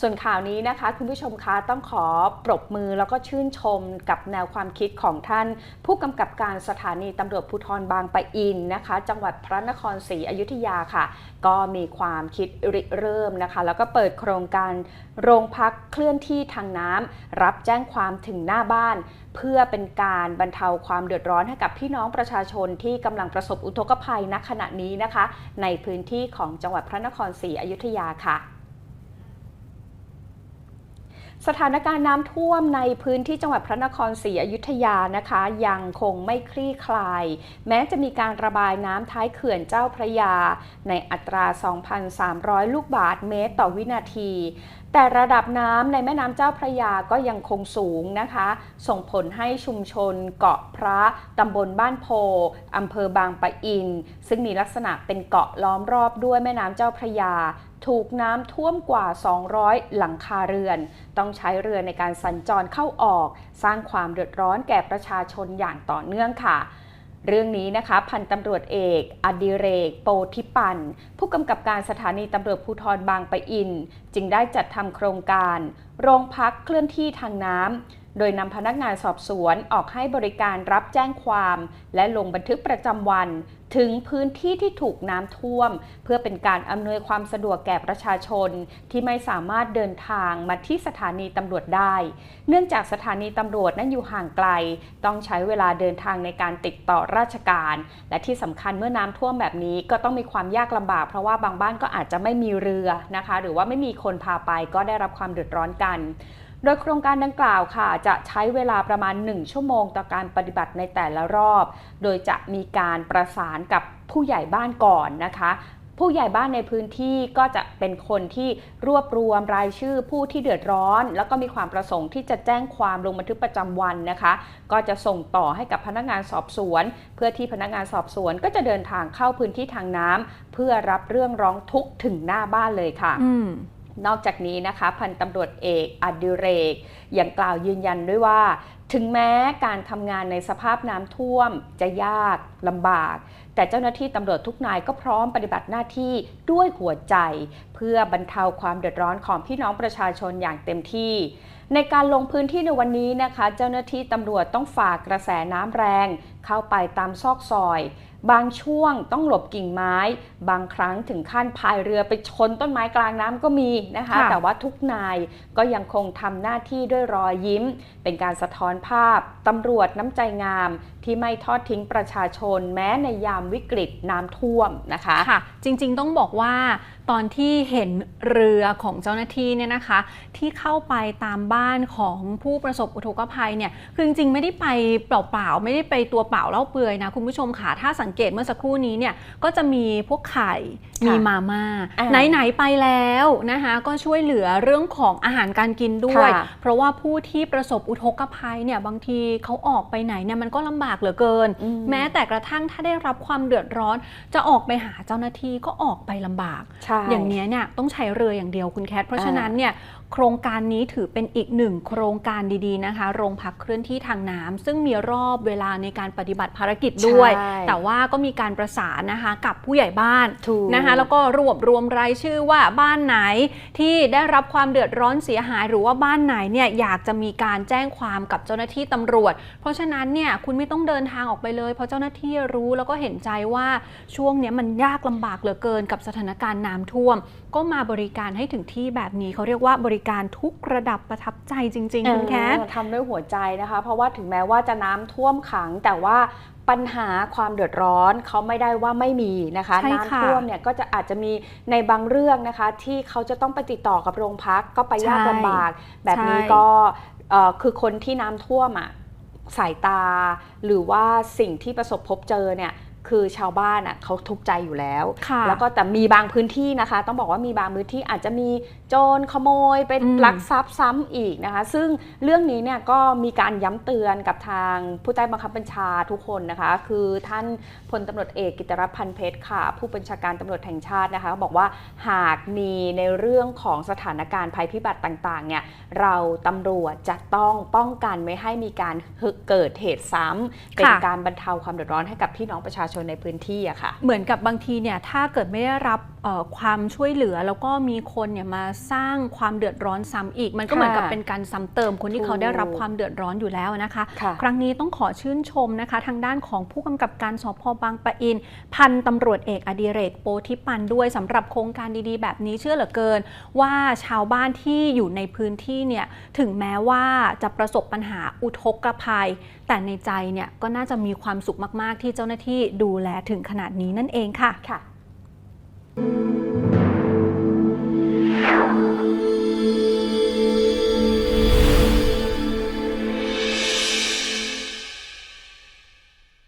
ส่วนข่าวนี้นะคะคุณผู้ชมคะต้องขอปรบมือแล้วก็ชื่นชมกับแนวความคิดของท่าน ผู้กำกับการสถานีตำรวจภูธรบางปะอินนะคะ จังหวัดพระนครศรีอยุธยาค่ะ ก็มีความคิดริเริ่มนะคะ แล้วก็เปิดโครงการโรงพักเคลื่อนที่ทางน้ำรับแจ้งความถึงหน้าบ้าน เพื่อเป็นการบรรเทาความเดือดร้อนให้กับพี่น้องประชาชนที่กำลังประสบอุทกภัยณขณะนี้นะคะ ในพื้นที่ของจังหวัดพระนครศรีอยุธยาค่ะ สถานการณ์น้ำท่วมในพื้นที่จังหวัดพระนครศรีอยุธยานะคะ ยังคงไม่คลี่คลาย แม้จะมีการระบายน้ำท้ายเขื่อนเจ้าพระยา ในอัตรา 2,300 ลูกบาทเมตรต่อวินาที แต่ระดับน้ำในแม่น้ำเจ้าพระยาก็ยังคงสูงนะคะ ส่งผลให้ชุมชนเกาะพระตำบลบ้านโพอำเภอบางปะอิน ซึ่งมีลักษณะเป็นเกาะล้อมรอบด้วยแม่น้ำเจ้าพระยา ถูกน้ำท่วมกว่า 200 หลังคาเรือน ต้องใช้เรือในการสัญจรเข้าออก สร้างความเดือดร้อนแก่ประชาชนอย่างต่อเนื่องค่ะเรื่องนี้นะคะพันตำรวจเอกอดิเรก โปธิปัน ผู้กำกับการสถานีตำรวจภูธรบางปะอิน จึงได้จัดทำโครงการ โรงพักเคลื่อนที่ทางน้ำ โดยนำพนักงานสอบสวนออกให้บริการรับแจ้งความ และลงบันทึกประจำวัน ถึงพื้นที่ที่ถูกน้ำท่วม เพื่อเป็นการอำนวยความสะดวกแก่ประชาชน ที่ไม่สามารถเดินทางมาที่สถานีตำรวจได้ เนื่องจากสถานีตำรวจนั้นอยู่ห่างไกล ต้องใช้เวลาเดินทางในการติดต่อราชการ และที่สำคัญเมื่อน้ำท่วมแบบนี้ก็ต้องมีความยากลำบาก เพราะว่าบางบ้านก็อาจจะไม่มีเรือนะคะ หรือว่าไม่มีคนพาไปก็ได้รับความเดือดร้อนกัน โดยโครงการดังกล่าวค่ะ จะใช้เวลาประมาณ 1 ชั่วโมงต่อการปฏิบัติในแต่ละรอบ โดยจะมีการประสานกับผู้ใหญ่บ้านก่อนนะคะผู้ใหญ่บ้านในพื้นที่ก็จะเป็นคนที่รวบรวมรายชื่อผู้ที่เดือดร้อน แล้วก็มีความประสงค์ที่จะแจ้งความลงบันทึกประจำวันนะคะ ก็จะส่งต่อให้กับพนักงานสอบสวน เพื่อที่พนักงานสอบสวนก็จะเดินทางเข้าพื้นที่ทางน้ำเพื่อรับเรื่องร้องทุกข์ถึงหน้าบ้านเลยค่ะอื นอกจากนี้นะคะ พันตำรวจเอกอดิเรกยังกล่าวยืนยันด้วยว่าถึงแม้การทำงานในสภาพน้ำท่วม จะยากลำบาก แต่เจ้าหน้าที่ตำรวจทุกนายก็พร้อมปฏิบัติหน้าที่ด้วยหัวใจ เพื่อบรรเทาความเดือดร้อนของพี่น้องประชาชนอย่างเต็มที่ ในการลงพื้นที่ในวันนี้นะคะ เจ้าหน้าที่ตำรวจต้องฝากกระแสน้ำแรง เข้าไปตามซอกซอย บางช่วงต้องหลบกิ่งไม้ บางครั้งถึงขั้นพายเรือไปชนต้นไม้กลางน้ำก็มีนะคะค่ะแต่ว่าทุกนายก็ยังคงทำหน้าที่ด้วยรอยยิ้ม เป็นการสะท้อนภาพตำรวจน้ำใจงาม ที่ไม่ทอดทิ้งประชาชน แม้ในยามวิกฤตน้ำท่วมนะคะค่ะ จริงๆต้องบอกว่าตอนที่เห็นเรือของเจ้าหน้าที่เนี่ยนะคะ ที่เข้าไปตามบ้านของผู้ประสบอุทกภัยเนี่ยคือจริงๆไม่ได้ไปเปล่าๆไม่ได้ไปตัวเปล่าเล่าเปลือยนะ คุณผู้ชมค่ะถ้าสังเกตเมื่อสักครู่นี้เนี่ยก็จะมีพวกไข่ค่ะมีมาม่าอ่าไหนๆไปแล้วนะคะ ก็ช่วยเหลือเรื่องของอาหารการกินด้วยค่ะเพราะว่าผู้ที่ประสบอุทกภัยเนี่ยบางทีเขาออกไปไหนเนี่ยมันก็ลำบากเหลือเกินอืมแม้แต่กระทั่งถ้าได้รับความเดือดร้อน จะออกไปหาเจ้าหน้าที่ก็ออกไปลำบากใช่อย่างเนี้ยเนี่ยต้องใช้เรืออย่างเดียวคุณแคทเพราะอ่าฉะนั้นเนี่ย โครงการนี้ถือเป็นอีกหนึ่งโครงการดีๆนะคะ โรงพักเคลื่อนที่ทางน้ำซึ่งมีรอบเวลาในการปฏิบัติภารกิจด้วยใช่แต่ว่าก็มีการประสานนะคะกับผู้ใหญ่บ้านถูกนะคะแล้วก็รวบรวมรายชื่อว่าบ้านไหนที่ได้รับความเดือดร้อนเสียหาย หรือว่าบ้านไหนเนี่ยอยากจะมีการแจ้งความกับเจ้าหน้าที่ตำรวจ เพราะฉะนั้นเนี่ยคุณไม่ต้องเดินทางออกไปเลย เพราะเจ้าหน้าที่รู้แล้วก็เห็นใจว่าช่วงเนี้ยมันยากลำบากเหลือเกินกับสถานการณ์น้ำท่วม ก็มาบริการให้ถึงที่แบบนี้เขาเรียกว่าบริการทุกระดับประทับใจจริง ๆ คุณแคทเออทำด้วยหัวใจนะคะ เพราะว่าถึงแม้ว่าจะน้ำท่วมขังแต่ว่าปัญหาความเดือดร้อนเขาไม่ได้ว่าไม่มีนะคะใช่ค่ะน้ำท่วมเนี่ยก็จะอาจจะมีในบางเรื่องนะคะ ที่เขาจะต้องไปติดต่อกับโรงพักก็ไปยากใช่ลำบาก แบบนี้ใช่ก็เอ่อคือคนที่น้ำท่วมอะสายตา หรือว่าสิ่งที่ประสบพบเจอเนี่ย คือชาวบ้านอะเขาทุกข์ใจอยู่แล้วค่ะแล้วก็แต่มีบางพื้นที่นะคะ ต้องบอกว่ามีบางพื้นที่อาจจะมีโจรขโมยไปอืมลักทรัพย์ซ้ำอีกนะคะ ซึ่งเรื่องนี้เนี่ยก็มีการย้ำเตือนกับทางผู้ใต้บังคับบัญชาทุกคนนะคะ คือท่านพลตำรวจเอกกิตติรัตน์พันเพชรค่ะ ผู้บัญชาการตำรวจแห่งชาตินะคะบอกว่าหากมีในเรื่องของสถานการณ์ภัยพิบัติต่างๆเนี่ยเราตำรวจจะต้องป้องกันไม่ให้มีการเกิดเหตุซ้ำเป็นค่ะการบรรเทาความเดือดร้อนให้กับพี่น้องประชาชนในพื้นที่อะค่ะ เหมือนกับบางทีเนี่ยถ้าเกิดไม่ได้รับ ความช่วยเหลือแล้วก็มีคนเนี่ยมาสร้างความเดือดร้อนซ้ำอีก มันก็เหมือนกับเป็นการซ้ำเติมคนที่เขาได้รับความเดือดร้อนอยู่แล้วนะคะค่ะครั้งนี้ต้องขอชื่นชมนะคะ ทางด้านของผู้กำกับการสพบางปะอิน พันตำรวจเอกอดิเรกโปธิปันด้วยสำหรับโครงการดีๆ แบบนี้เชื่อเหลือเกิน ว่าชาวบ้านที่อยู่ในพื้นที่เนี่ยถึงแม้ว่าจะประสบปัญหาอุทกภัย แต่ในใจเนี่ยก็น่าจะมีความสุขมาก ๆ ที่เจ้าหน้าที่ดูแลถึงขนาดนี้นั่นเองค่ะค่ะ